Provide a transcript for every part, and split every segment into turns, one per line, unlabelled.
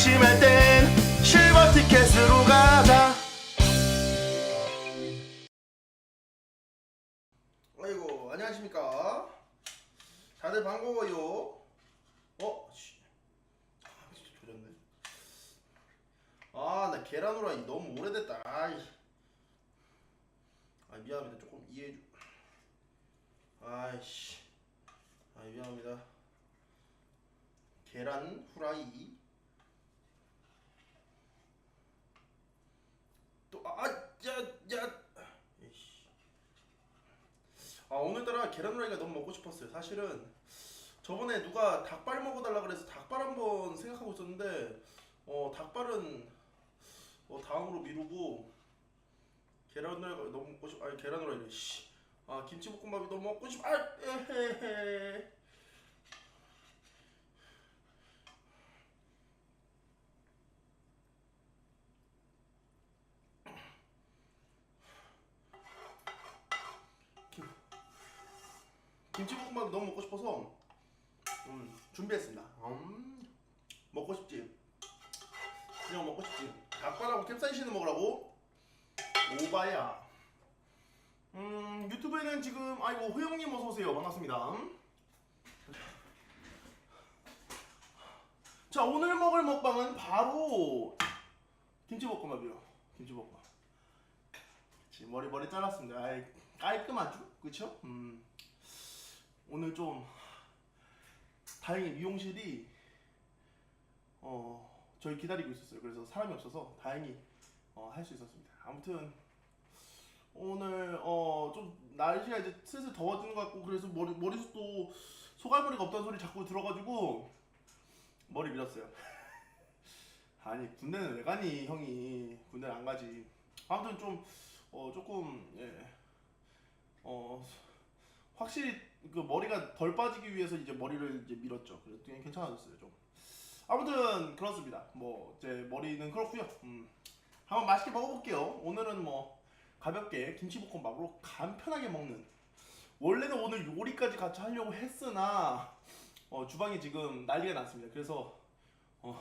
심심할 땐 실버 티켓으로 가자. 아이고 안녕하십니까? 다들 반가워요. 어? 씨. 아 진짜 조졌네. 아나 계란 후라이 너무 오래됐다. 아이. 아 미안합니다. 조금 이해해줘 아이씨. 아 미안합니다. 계란 후라이 또 아 야야. 이씨. 아 오늘따라 계란 후라이가 너무 먹고 싶었어요. 사실은 저번에 누가 닭발 먹어달라 그래서 닭발 한번 생각하고 있었는데 어 닭발은 어 다음으로 미루고 계란 후라이가 너무 먹고 싶 아니 계란 후라이래 씨 아 김치볶음밥이 너무 먹고 싶 아 에헤헤 김치볶음밥이 너무 먹고 싶어서 음, 준비했습니다. 음, 먹고 싶지. 그냥 먹고 싶지. 닭발하고 캡사이신을 먹으라고. 오바야. 음, 유튜브에는 지금 아이고 호영님 어서 오세요. 반갑습니다. 자 오늘 먹을 먹방은 바로 김치볶음밥이요. 김치볶음밥. 지금 머리 머리 잘랐습니다. 아이, 깔끔하죠, 그렇죠? 음, 오늘 좀 다행히 미용실이 어 저희 기다리고 있었어요. 그래서 사람이 없어서 다행히 어, 할 수 있었습니다. 아무튼 오늘 어 좀 날씨가 이제 슬슬 더워지는 것 같고 그래서 머리 머리숱도 소갈머리가 없다는 소리 자꾸 들어가지고 머리 밀었어요. 아니 군대는 왜 가니 형이 군대를 안 가지. 아무튼 좀 어 조금 예. 어 확실히 그 머리가 덜 빠지기 위해서 이제 머리를 이제 밀었죠. 그냥 괜찮아졌어요 좀. 아무튼 그렇습니다. 뭐 제 머리는 그렇고요. 음. 한번 맛있게 먹어볼게요. 오늘은 뭐 가볍게 김치볶음밥으로 간편하게 먹는. 원래는 오늘 요리까지 같이 하려고 했으나 어, 주방이 지금 난리가 났습니다. 그래서 어,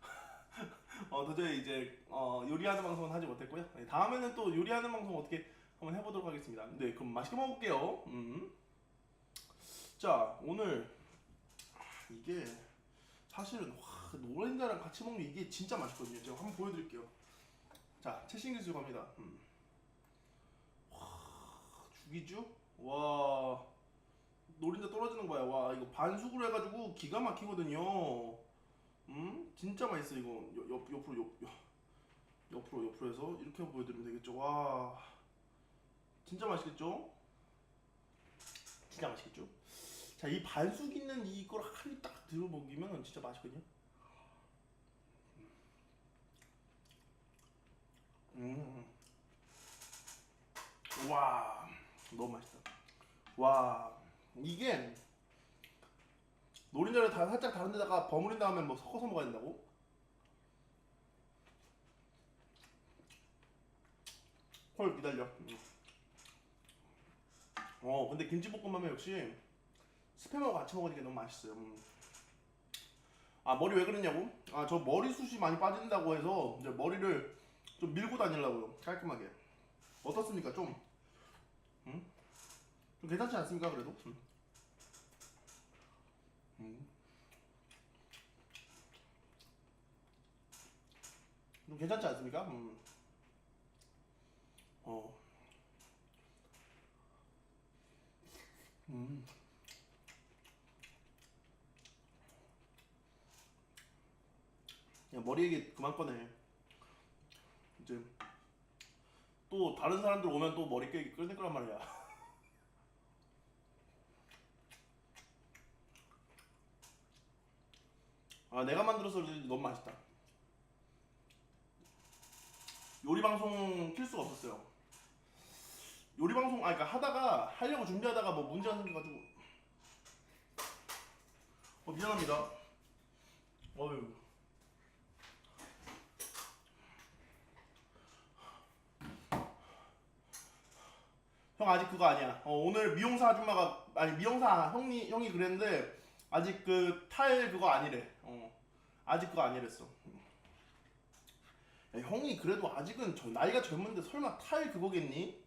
어 도저히 이제 어, 요리하는 방송은 하지 못했고요. 네, 다음에는 또 요리하는 방송 어떻게 한번 해보도록 하겠습니다. 네, 그럼 맛있게 먹어볼게요. 음. 자, 오늘 이게 사실은 와, 노른자랑 같이 먹는 이게 진짜 맛있거든요. 제가 한번 보여드릴게요. 자, 최신 기술 갑니다. 음. 와, 죽이죠? 와, 노른자 떨어지는 거야. 와, 이거 반숙으로 해가지고 기가 막히거든요. 음, 진짜 맛있어 이거. 옆, 옆 옆으로 옆, 옆 옆으로 옆으로 해서 이렇게 보여드리면 되겠죠. 와, 진짜 맛있겠죠? 진짜 맛있겠죠? 자, 이 반숙 있는 이걸 한 입 딱 들어 먹이면 진짜 맛있거든요. 음. 와, 너무 맛있다. 와, 이게 노른자를 다 살짝 다른 데다가 버무린 다음에 뭐 섞어서 먹어야 된다고? 헐 기다려. 음. 어, 근데 김치볶음밥은 역시 스팸하고 같이 먹으니까 너무 맛있어요. 음. 아 머리 왜 그러냐고? 아 저 머리숱이 많이 빠진다고 해서 이제 머리를 좀 밀고 다니려고요. 깔끔하게. 어떻습니까? 좀, 음? 좀 괜찮지 않습니까? 그래도. 음. 음. 좀 괜찮지 않습니까? 음. 어. 음. 야 머리 얘기 그만 꺼내. 이제 또 다른 사람들 오면 또 머리 깨기 끌낼 거란 말이야. 아 내가 만들어서 너무 맛있다. 요리 방송 킬 수가 없었어요. 요리 방송 아 그러니까 하다가 하려고 준비하다가 뭐 문제가 생겨가지고 어 미안합니다. 어휴. 형 아직 그거 아니야. 어, 오늘 미용사 아줌마가 아니 미용사 형이 형이 그랬는데 아직 그 탈 그거 아니래. 어. 아직 그거 아니랬어. 야, 형이 그래도 아직은 저 나이가 젊은데 설마 탈 그거겠니?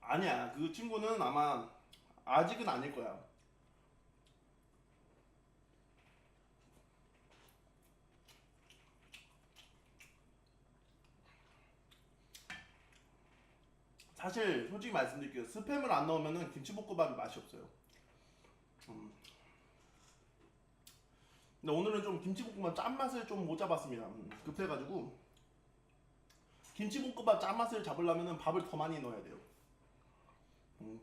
아니야 그 친구는 아마 아직은 아닐 거야. 사실 솔직히 말씀드릴게요. 스팸을 안 넣으면은 김치볶음밥이 맛이 없어요. 음. 근데 오늘은 좀 김치볶음밥 짠맛을 좀 못 잡았습니다. 음, 급해가지고 김치볶음밥 짠맛을 잡으려면은 밥을 더 많이 넣어야 돼요. 음.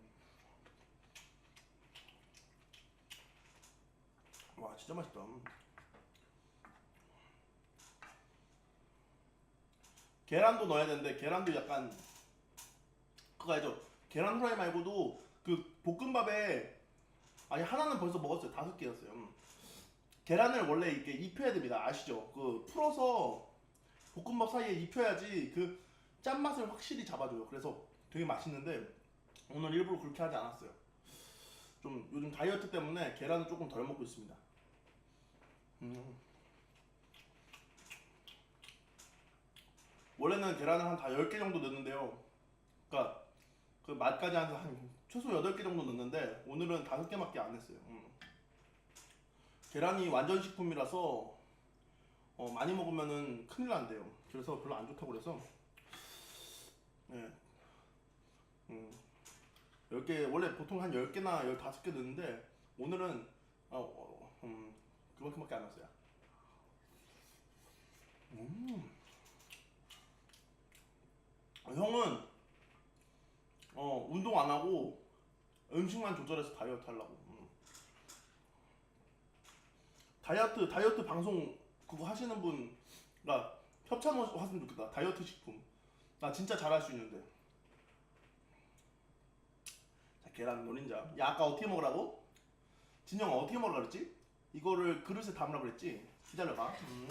와 진짜 맛있다. 음. 계란도 넣어야 되는데 계란도 약간 그거 알죠? 계란 후라이 말고도 그 볶음밥에 아니 하나는 벌써 먹었어요. 다섯 개였어요. 음. 계란을 원래 이렇게 입혀야 됩니다. 아시죠? 그 풀어서 볶음밥 사이에 입혀야지 그 짠맛을 확실히 잡아줘요. 그래서 되게 맛있는데 오늘 일부러 그렇게 하지 않았어요. 좀 요즘 다이어트 때문에 계란을 조금 덜 먹고 있습니다. 음. 원래는 계란을 한 다 10개 정도 넣는데요. 그러니까 그 맛까지 한, 한 최소 8개 정도 넣는데 오늘은 5개밖에 안 했어요. 음. 계란이 완전 식품이라서 어, 많이 먹으면은 큰일 난대요. 그래서 별로 안 좋다고 그래서 예. 음. 10개 원래 보통 한 10개나 15개 넣는데 오늘은 어, 어, 음, 그만큼밖에 안 넣었어요. 음. 형은 어 운동 안 하고 음식만 조절해서 다이어트 하려고. 음. 다이어트 다이어트 방송 그거 하시는 분, 나 협찬 오- 왔으면 좋겠다. 다이어트 식품. 나 진짜 잘할 수 있는데. 자 계란 노린자. 야 아까 어떻게 먹으라고? 진영아 어떻게 먹으라 그랬지? 이거를 그릇에 담으라 그랬지? 기다려봐. 음.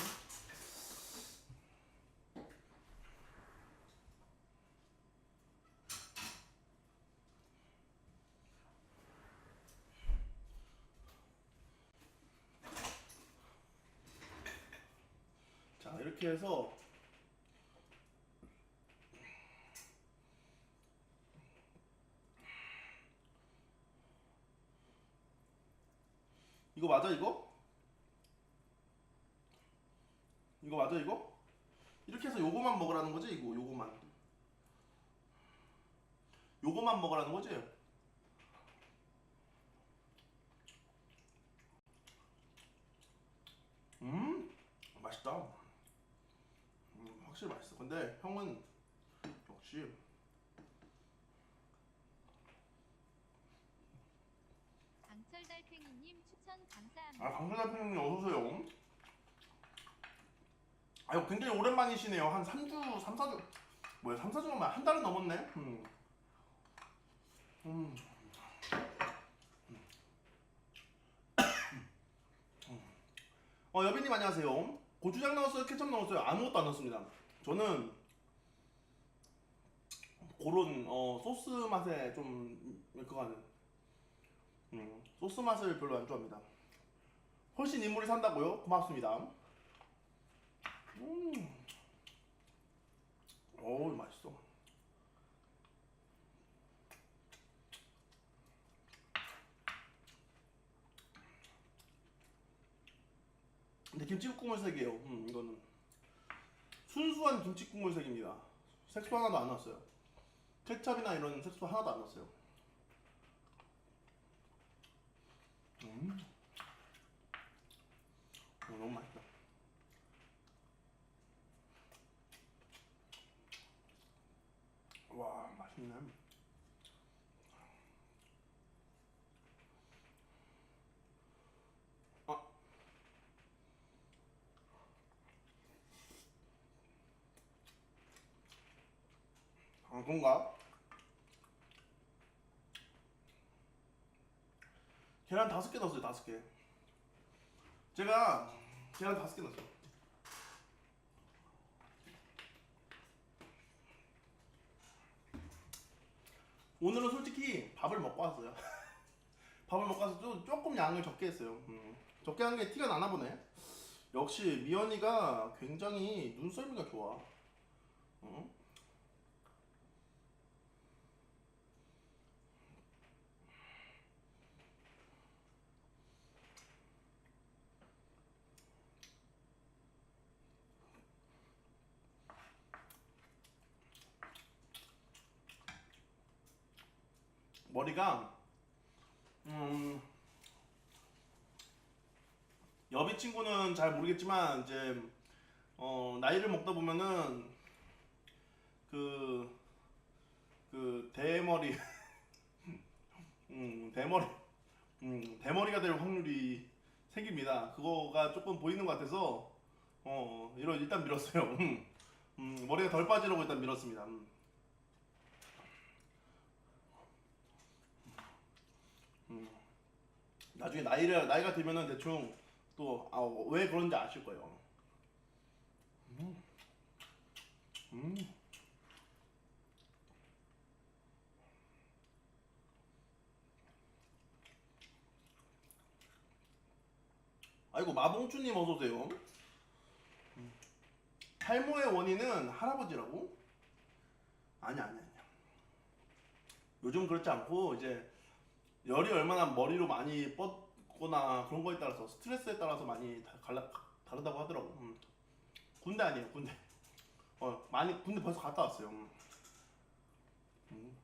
자 이렇게 해서 이거 맞아 이거? 이거 맞아 이거? 이렇게 해서 요거만 먹으라는 거지 이거 요거만 요거만 먹으라는 거지? 음 맛있다 음, 확실히 맛있어. 근데 형은 역시
강철 달팽이님 추천 감사합니다.
아 강준하 형님 어서 오세요. 아유 굉장히 오랜만이시네요. 한 3주, 3, 4주 뭐야 3, 4주면 한 달은 넘었네. 음. 음. 어 여빈님 안녕하세요. 고추장 넣었어요? 케첩 넣었어요? 아무것도 안 넣었습니다. 저는 그런 어, 소스 맛에 좀 그거 하는 음, 소스 맛을 별로 안 좋아합니다. 훨씬 인물이 산다고요? 고맙습니다. 음. 어우 맛있어. 근데 김치 국물 색이에요. 음, 이거는 순수한 김치 국물 색입니다. 색소 하나도 안 넣었어요. 케찹이나 이런 색소 하나도 안 넣었어요. 음. 어, 너무 맛있다. 와 맛있네. 아. 방송가? 계란 다섯 개 넣었어요 다섯 개. 제가 계란 다섯 개 넣었어. 오늘은 솔직히 밥을 먹고 왔어요. 밥을 먹고 와서 좀, 조금 양을 적게 했어요. 음. 적게 한 게 티가 나나 보네. 역시 미연이가 굉장히 눈썰미가 좋아. 응? 머리가 음 여비 친구는 잘 모르겠지만 이제 어 나이를 먹다 보면은 그, 그 대머리 음 대머리 음 대머리가 될 확률이 생깁니다. 그거가 조금 보이는 것 같아서 어 이런 일단 밀었어요. 음, 음, 머리가 덜 빠지려고 일단 밀었습니다. 음. 음. 나중에 나이를 나이가 들면은 대충 또 왜 그런지 아실 거예요. 음. 음. 아이고 마봉주님 어서 오세요. 음. 탈모의 원인은 할아버지라고? 아니야 아니야 아니야. 요즘 그렇지 않고 이제 열이 얼마나 머리로 많이 뻗거나 그런 거에 따라서 스트레스에 따라서 많이 다, 갈라, 다르다고 하더라고. 음. 군대 아니에요, 군대. 어, 많이 군대 벌써 갔다 왔어요. 음. 음.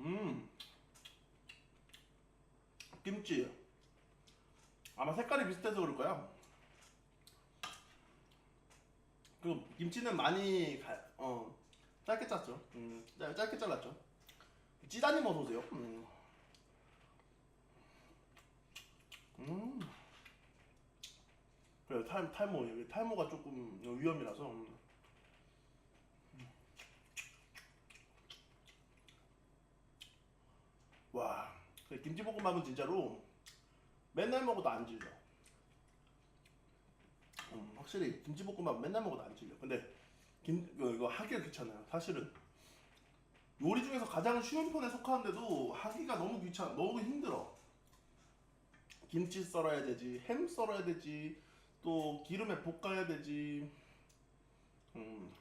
음. 김치. 아마 색깔이 비슷해서 그럴 거야. 그 김치는 많이 가, 어 짧게 짰죠. 음, 짧- 짧게 잘랐죠. 찌다님 어서 오세요. 음. 음. 그래 탈 탈모 여기 탈모가 조금 위험이라서. 음. 와, 그 김치볶음밥은 진짜로 맨날 먹어도 안 질려. 음, 확실히 김치볶음밥 맨날 먹어도 안 질려. 근데 김 이거, 이거 하기가 귀찮아요. 사실은 요리 중에서 가장 쉬운 편에 속하는데도 하기가 너무 귀찮아, 너무 힘들어. 김치 썰어야 되지, 햄 썰어야 되지, 또 기름에 볶아야 되지. 음,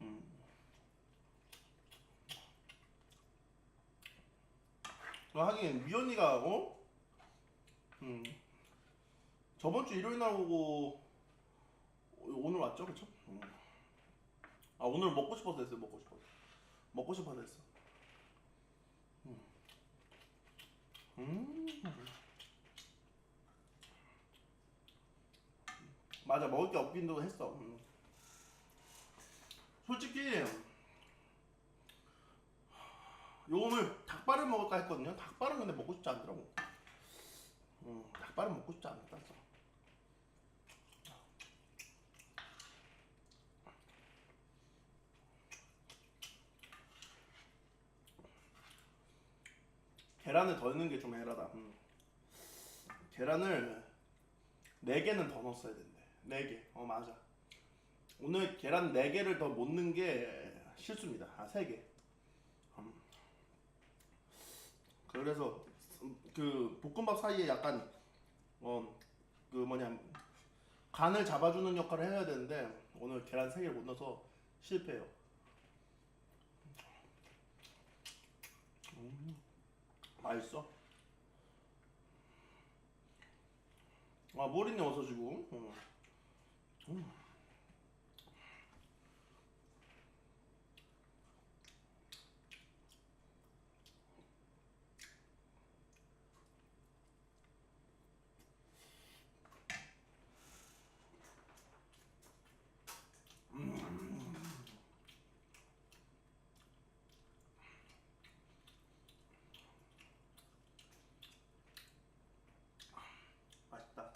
음. 그 하긴 미연이가 어? 음. 저번 주 일요일 날 오고 오늘 왔죠, 그렇죠? 음. 아 오늘 먹고 싶어서 했어요, 먹고 싶어서. 먹고 싶어서 했어. 음. 음. 맞아, 먹을 게 없긴도 했어. 음. 솔직히 요 오늘 닭발을 먹을까 했거든요. 닭발은 근데 먹고 싶지 않더라고. 음, 닭발은 먹고 싶지 않았어. 계란을 더 넣는 게 좀 애라다. 음. 계란을 4개는 더 넣었어야 된대. 4개. 어, 맞아. 오늘 계란 4개를 더 못 넣은 게 실수입니다. 아, 3개. 음. 그래서 그 볶음밥 사이에 약간 어 그 뭐냐 간을 잡아주는 역할을 해야 되는데 오늘 계란 3개를 못 넣어서 실패해요. 음, 맛있어. 아 모리님 어서 주고. 음. 음. 맛있다.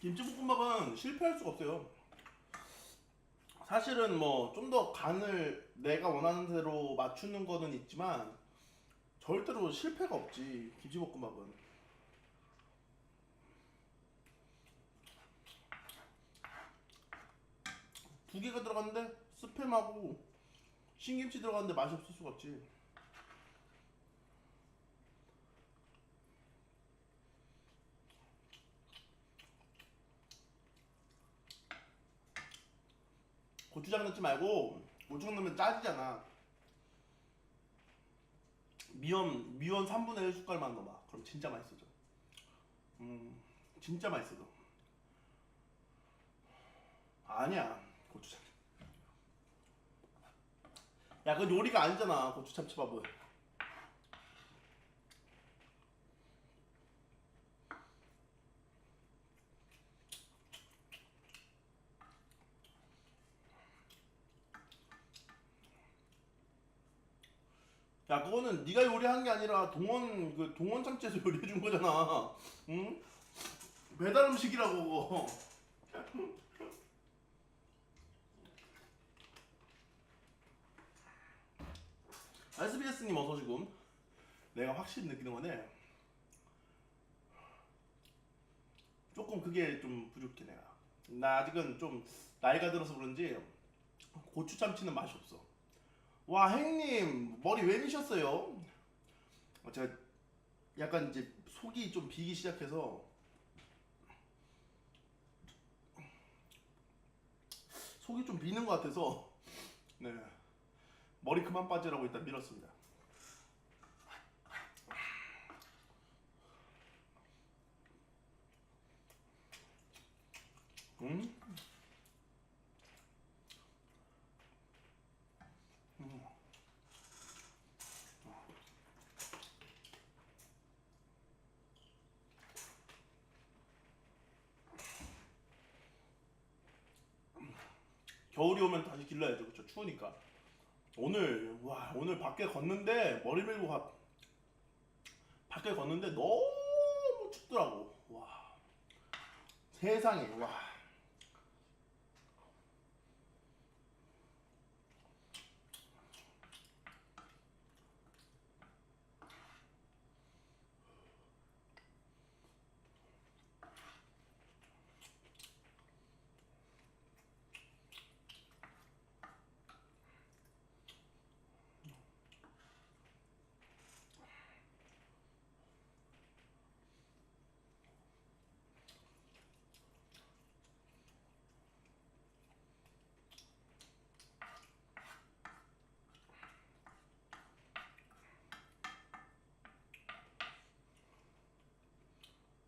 김치볶음밥은 실패할 수가 없어요. 사실은 뭐 좀 더 간을 내가 원하는 대로 맞추는 거는 있지만 절대로 실패가 없지 김치볶음밥은 두 개가 들어갔는데 스팸하고 신김치 들어갔는데 맛이 없을 수가 없지 고추장 넣지 말고 고추장 넣으면 짜지잖아. 미원 미원 3분의 1 숟갈만 넣어봐. 그럼 진짜 맛있어져. 음 진짜 맛있어져. 아니야 고추장. 야 그건 요리가 아니잖아 고추 참치밥은. 야 그거는 네가 요리한 게 아니라 동원 그 동원 참치에서 요리해 준 거잖아. 응? 배달 음식이라고 그거. SBS님 어서 지금 내가 확실히 느끼는 건데 조금 그게 좀 부족해 내가. 나 아직은 좀 나이가 들어서 그런지 고추 참치는 맛이 없어. 와 행님 머리 왜 미셨어요? 어, 제가 약간 이제 속이 좀 비기 시작해서 속이 좀 비는 것 같아서 네 머리 그만 빠지라고 일단 밀었습니다. 음? 겨울이 오면 다시 길러야죠. 그렇죠. 추우니까. 오늘 와 오늘 밖에 걷는데 머리 밀고 가 밖에 걷는데 너무 춥더라고. 와 세상에 와.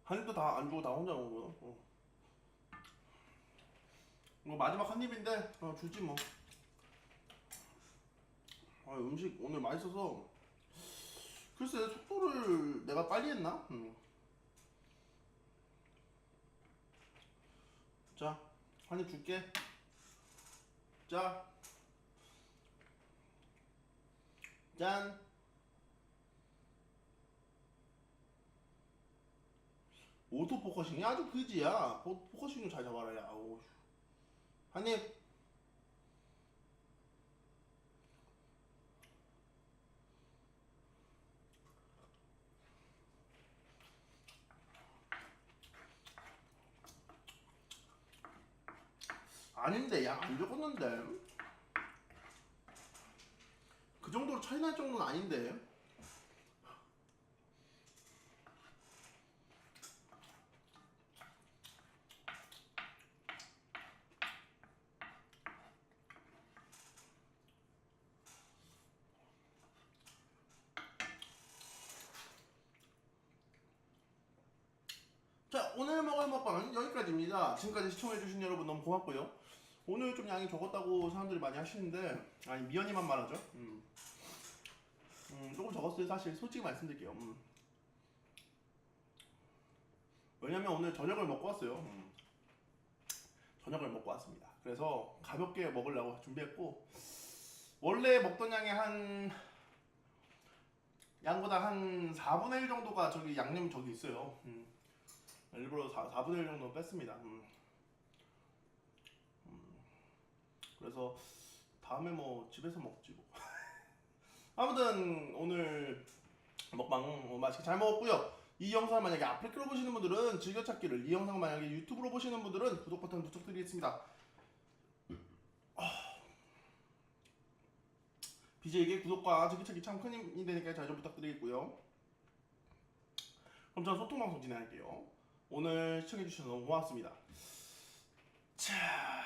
한 입도 다 안 주고 다 혼자 먹은 거야. 어. 이거 마지막 한 입인데 어, 주지 뭐. 아, 음식 오늘 맛있어서 글쎄 속도를 내가 빨리 했나? 음. 자, 한 입 줄게. 자, 짠. 오토 포커싱이 아주 그지야. 포, 포커싱 좀 잘 잡아라 야. 오. 한입. 아닌데 야안 적었는데 그 정도로 차이 날 정도는 아닌데 자 오늘 먹을 먹방은 지금까지 시청해주신 여러분 너무 고맙고요 오늘 좀 양이 적었다고 사람들이 많이 하시는데 아니 미연이만 말하죠 음. 음, 조금 적었어요 사실 솔직히 말씀드릴게요 음. 왜냐면 오늘 저녁을 먹고 왔어요 음. 저녁을 먹고 왔습니다 그래서 가볍게 먹으려고 준비했고 원래 먹던 양의 한 양보다 한 4분의 1 정도가 저기 양념 저기 있어요 음. 일부러 4, 4분의 1 정도 뺐습니다. 음. 음. 그래서 다음에 뭐 집에서 먹지 뭐. 아무튼 오늘 먹방 어, 맛있게 잘 먹었고요. 이 영상을 만약에 아프리카로 보시는 분들은 즐겨찾기를 이 영상을 만약에 유튜브로 보시는 분들은 구독 버튼 부탁드리겠습니다. BJ에게 구독과 즐겨찾기 참 큰 힘이 되니까 잘 좀 부탁드리겠고요. 그럼 저는 소통 방송 진행할게요. 오늘 시청해주셔서 너무 고맙습니다. 자.